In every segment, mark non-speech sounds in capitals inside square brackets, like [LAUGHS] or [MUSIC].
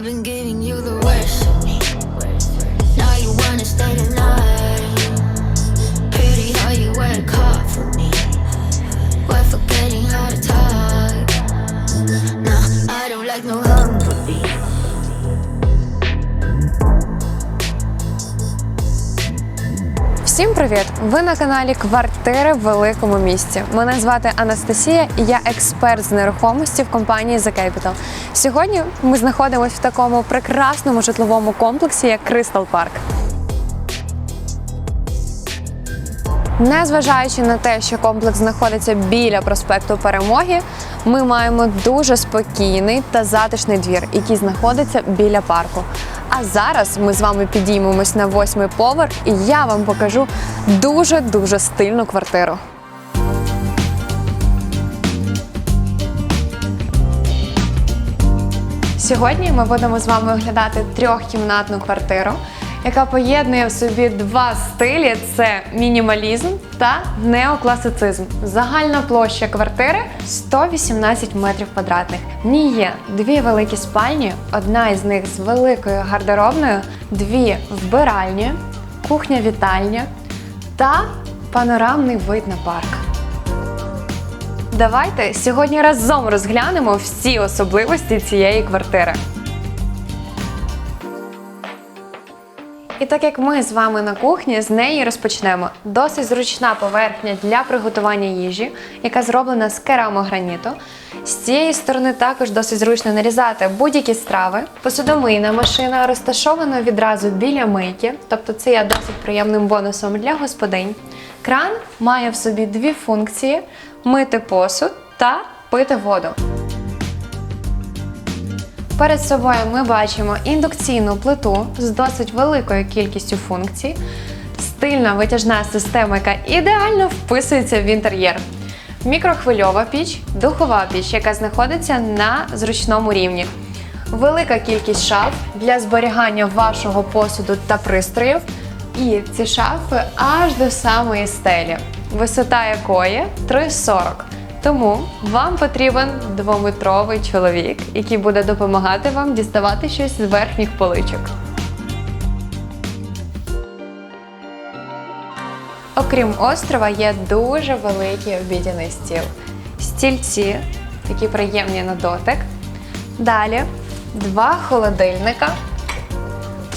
I've been giving you the worst of me. Now you wanna stay the night. Pretty how you work hard for me. Всім привіт! Ви на каналі Квартири в великому місті. Мене звати Анастасія, і я експерт з нерухомості в компанії The Capital. Сьогодні ми знаходимося в такому прекрасному житловому комплексі, як Crystal Park. Незважаючи на те, що комплекс знаходиться біля проспекту Перемоги, ми маємо дуже спокійний та затишний двір, який знаходиться біля парку. Зараз ми з вами підіймемось на восьмий поверх, і я вам покажу дуже дуже стильну квартиру. Сьогодні ми будемо з вами оглядати трьохкімнатну квартиру, яка поєднує в собі два стилі: це мінімалізм та неокласицизм. Загальна площа квартири 118 метрів квадратних. В ній є дві великі спальні, одна із них з великою гардеробною, дві вбиральні, кухня-вітальня та панорамний вид на парк. Давайте сьогодні разом розглянемо всі особливості цієї квартири. І так як ми з вами на кухні, з неї розпочнемо. Досить зручна поверхня для приготування їжі, яка зроблена з керамограніту. З цієї сторони також досить зручно нарізати будь-які страви. Посудомийна машина розташована відразу біля мийки, тобто це є досить приємним бонусом для господинь. Кран має в собі дві функції: мити посуд та пити воду. Перед собою ми бачимо індукційну плиту з досить великою кількістю функцій, стильна витяжна система, яка ідеально вписується в інтер'єр. Мікрохвильова піч, духова піч, яка знаходиться на зручному рівні. Велика кількість шаф для зберігання вашого посуду та пристроїв. І ці шафи аж до самої стелі, висота якої 3,40. Тому вам потрібен двометровий чоловік, який буде допомагати вам діставати щось з верхніх поличок. Окрім острова, є дуже великий обідяний стіл. Стільці, такі приємні на дотик. Далі два холодильника,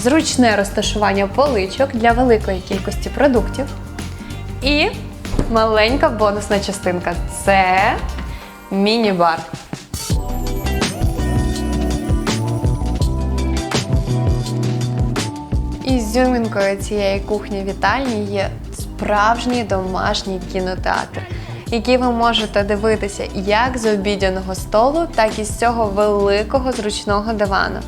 зручне розташування поличок для великої кількості продуктів. І маленька бонусна частинка це міні-бар. Ізюмінкою цієї кухні вітальні є справжній домашній кінотеатр, який ви можете дивитися як з обідяного столу, так і з цього великого зручного дивану,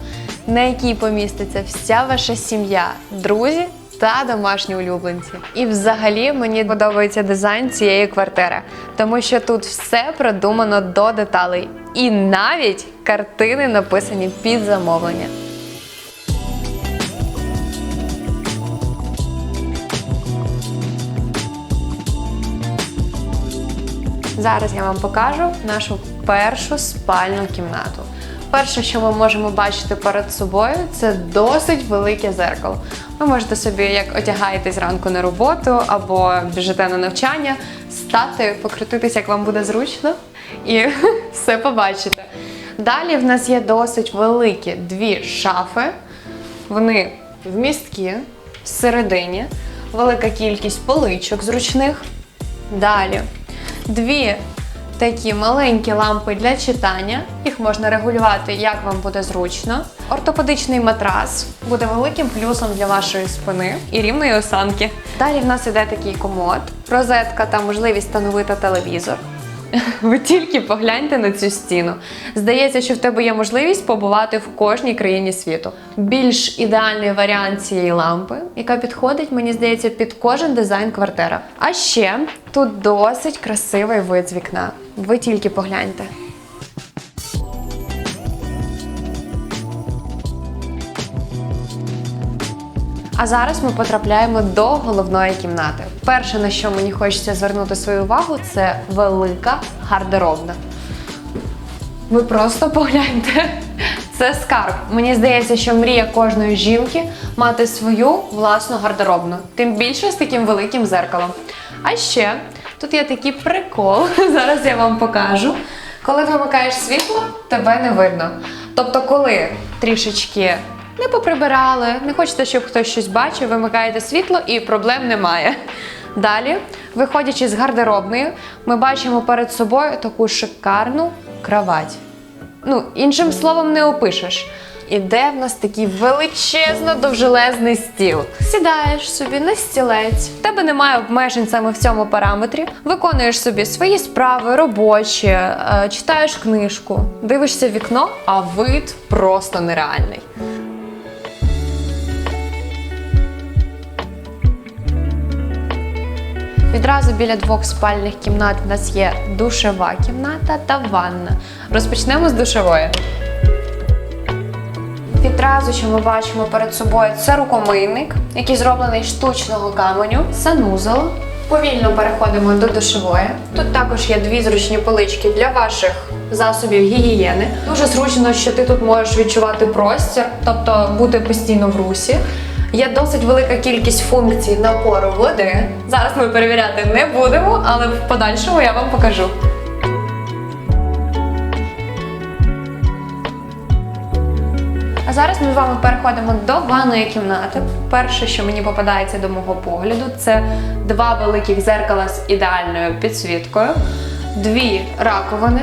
на який поміститься вся ваша сім'я, друзі та домашні улюбленці. І взагалі мені подобається дизайн цієї квартири, тому що тут все продумано до деталей. І навіть картини написані під замовлення. Зараз я вам покажу нашу першу спальну кімнату. Перше, що ми можемо бачити перед собою, це досить велике зеркало. Ви можете собі, як одягаєтесь зранку на роботу або біжите на навчання, стати, покрутитися, як вам буде зручно, і [LAUGHS] все побачите. Далі в нас є досить великі дві шафи. Вони вмісткі, всередині, велика кількість поличок зручних. Далі дві такі маленькі лампи для читання. Їх можна регулювати, як вам буде зручно. Ортопедичний матрас буде великим плюсом для вашої спини і рівної осанки. Далі в нас іде такий комод, розетка та можливість встановити телевізор. [LAUGHS] Ви тільки погляньте на цю стіну. Здається, що в тебе є можливість побувати в кожній країні світу. Більш ідеальний варіант цієї лампи, яка підходить, мені здається, під кожен дизайн квартира. А ще тут досить красивий вид з вікна. Ви тільки погляньте. А зараз ми потрапляємо до головної кімнати. Перше, на що мені хочеться звернути свою увагу, це велика гардеробна. Ви просто погляньте. Це скарб. Мені здається, що мрія кожної жінки мати свою власну гардеробну, тим більше з таким великим зеркалом. А ще тут є такий прикол. [LAUGHS] Зараз я вам покажу. Коли вимикаєш світло, тебе не видно. Тобто, коли трішечки не поприбирали, не хочете, щоб хтось щось бачив, вимикаєте світло і проблем немає. Далі, виходячи з гардеробної, ми бачимо перед собою таку шикарну кровать. Ну, іншим словом не опишеш. Іде в нас такий величезно довжелезний стіл. Сідаєш собі на стілець, в тебе немає обмежень саме в цьому параметрі. Виконуєш собі свої справи, робочі, е, читаєш книжку, дивишся вікно, а вид просто нереальний. Відразу біля двох спальних кімнат в нас є душова кімната та ванна. Розпочнемо з душової. Відразу, що ми бачимо перед собою, це рукомийник, який зроблений з штучного каменю, санузел. Повільно переходимо до душової. Тут також є дві зручні полички для ваших засобів гігієни. Дуже зручно, що ти тут можеш відчувати простір, тобто бути постійно в русі. Є досить велика кількість функцій напору води. Зараз ми перевіряти не будемо, але в подальшому я вам покажу. А зараз ми з вами переходимо до ванної кімнати. Перше, що мені попадається до мого погляду, це два великих зеркала з ідеальною підсвіткою, дві раковини,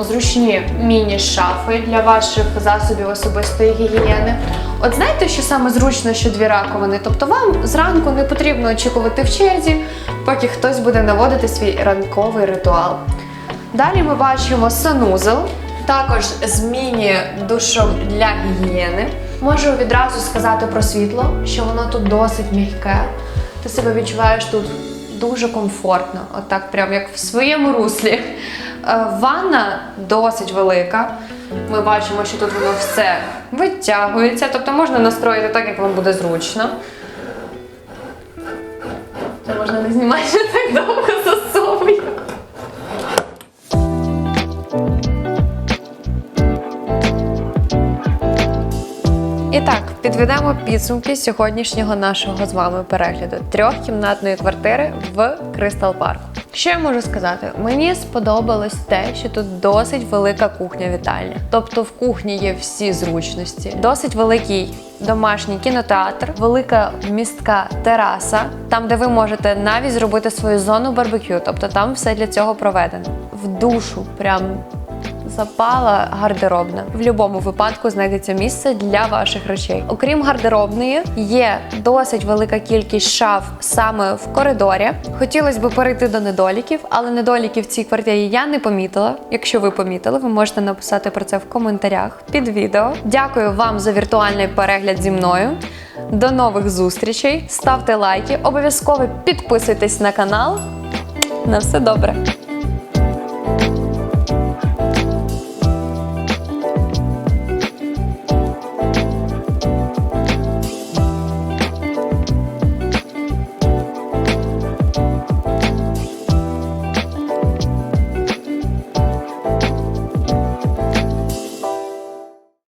зручні міні-шафи для ваших засобів особистої гігієни. От знаєте, що саме зручно, що дві раковини? Тобто вам зранку не потрібно очікувати в черзі, поки хтось буде наводити свій ранковий ритуал. Далі ми бачимо санузел, також з міні-душом для гігієни. Можу відразу сказати про світло, що воно тут досить м'яке. Ти себе відчуваєш тут дуже комфортно, отак, прям як в своєму руслі. Е, Ванна досить велика. Ми бачимо, що тут воно все витягується, тобто можна настроїти так, як вам буде зручно. Це можна не знімати [LAUGHS] так довго за собою. І так, підведемо підсумки сьогоднішнього нашого з вами перегляду трьохкімнатної квартири в Кристал Парку. Що я можу сказати? Мені сподобалось те, що тут досить велика кухня-вітальня. Тобто в кухні є всі зручності, досить великий домашній кінотеатр, велика містка тераса, там, де ви можете навіть зробити свою зону барбекю. Тобто там все для цього проведено. В душу прям запала гардеробна. В будь-якому випадку знайдеться місце для ваших речей. Окрім гардеробної, є досить велика кількість шаф саме в коридорі. Хотілося б перейти до недоліків, але недоліків в цій квартирі я не помітила. Якщо ви помітили, ви можете написати про це в коментарях під відео. Дякую вам за віртуальний перегляд зі мною. До нових зустрічей. Ставте лайки, обов'язково підписуйтесь на канал. На все добре.